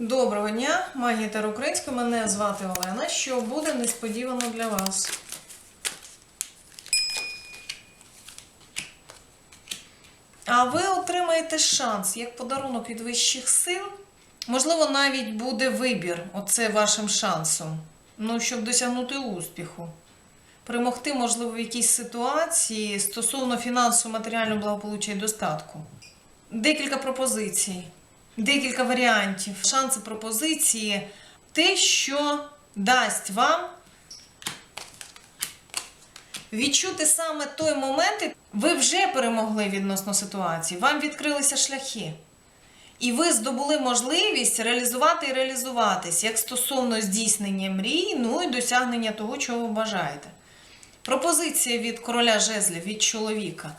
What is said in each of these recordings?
Доброго дня, магія Тер Українська. Мене звати Олена. Що буде несподівано для вас? А ви отримаєте шанс як подарунок від вищих сил. Можливо, навіть буде вибір. Оце вашим шансом. Ну, щоб досягнути успіху. Перемогти, можливо, в якійсь ситуації стосовно фінансового, матеріального благополуччя і достатку. Декілька пропозицій, декілька варіантів. Шанси пропозиції те, що дасть вам відчути саме той момент, ви вже перемогли відносно ситуації, вам відкрилися шляхи. І ви здобули можливість реалізувати і реалізуватись як стосовно здійснення мрій, ну і досягнення того, чого ви бажаєте. Пропозиція від короля жезлів, від чоловіка.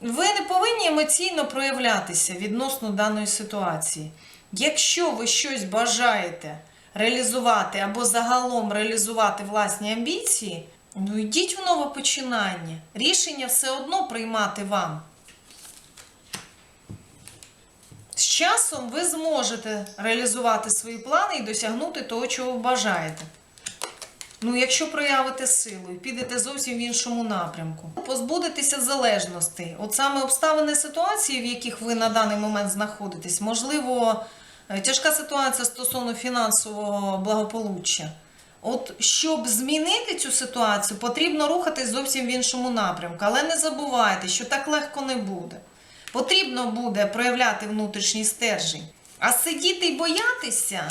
Ви не повинні емоційно проявлятися відносно даної ситуації. Якщо ви щось бажаєте реалізувати або загалом реалізувати власні амбіції, ну йдіть в нове починання. Рішення все одно приймати вам. З часом ви зможете реалізувати свої плани і досягнути того, чого бажаєте. Ну, якщо проявите силу і підете зовсім в іншому напрямку, позбудетеся залежностей. От саме обставини ситуації, в яких ви на даний момент знаходитесь, можливо, е, тяжка ситуація стосовно фінансового благополуччя. От щоб змінити цю ситуацію, потрібно рухатись зовсім в іншому напрямку. Але не забувайте, що так легко не буде. Потрібно буде проявляти внутрішній стержень. А сидіти і боятися,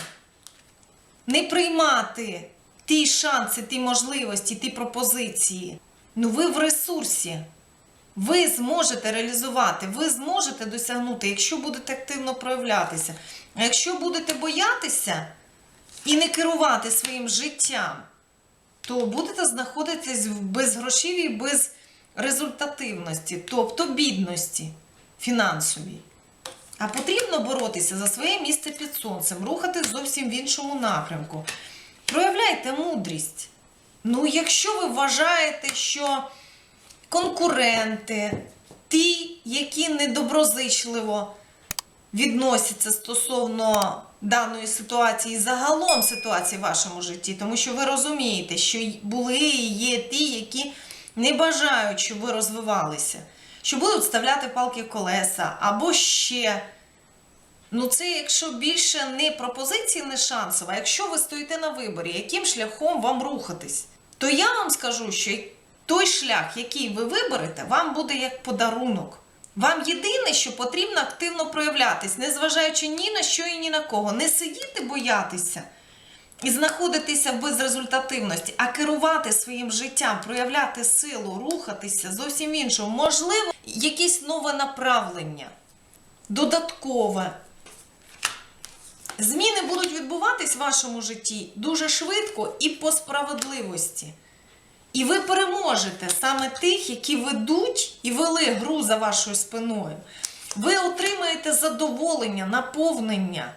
не приймати ті шанси, ті можливості, ті пропозиції. Ну ви в ресурсі. Ви зможете реалізувати, ви зможете досягнути, якщо будете активно проявлятися. А якщо будете боятися і не керувати своїм життям, то будете знаходитись в безгрошівій, без результативності, тобто бідності фінансовій. А потрібно боротися за своє місце під сонцем, рухати зовсім в іншому напрямку. Проявляйте мудрість. Ну, якщо ви вважаєте, що конкуренти, ті, які недоброзичливо відносяться стосовно даної ситуації, загалом ситуації в вашому житті, тому що ви розумієте, що були і є ті, які не бажають, щоб ви розвивалися, що будуть вставляти палки в колеса, або ще. Ну, це якщо більше не пропозиції, не шансова, якщо ви стоїте на виборі, яким шляхом вам рухатись, то я вам скажу, що той шлях, який ви виберете, вам буде як подарунок. Вам єдине, що потрібно активно проявлятись, незважаючи ні на що і ні на кого. Не сидіти боятися і знаходитися в безрезультативності, а керувати своїм життям, проявляти силу, рухатися зовсім іншого. Можливо, якесь нове направлення, додаткове. Зміни будуть відбуватись в вашому житті дуже швидко і по справедливості. І ви переможете саме тих, які ведуть і вели гру за вашою спиною. Ви отримаєте задоволення, наповнення.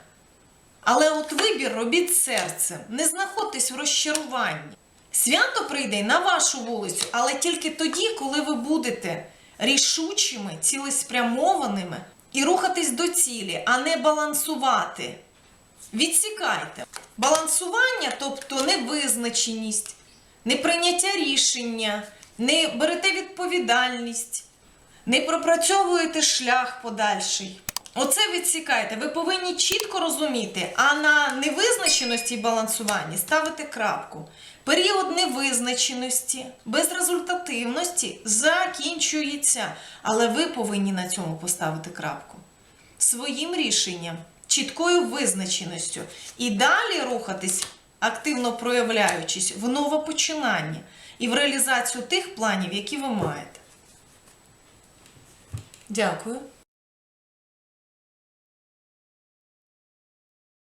Але от вибір робіть серцем, не знаходьтесь в розчаруванні. Свято прийде на вашу вулицю, але тільки тоді, коли ви будете рішучими, цілеспрямованими і рухатись до цілі, а не балансувати. Відсікайте. Балансування, тобто невизначеність, неприйняття рішення, не берете відповідальність, не пропрацьовуєте шлях подальший. Оце відсікайте. Ви повинні чітко розуміти, а на невизначеності і балансуванні ставите крапку. Період невизначеності, безрезультативності закінчується. Але ви повинні на цьому поставити крапку. Своїм рішенням, чіткою визначеністю. І далі рухатись, активно проявляючись в новопочинанні і в реалізацію тих планів, які ви маєте. Дякую.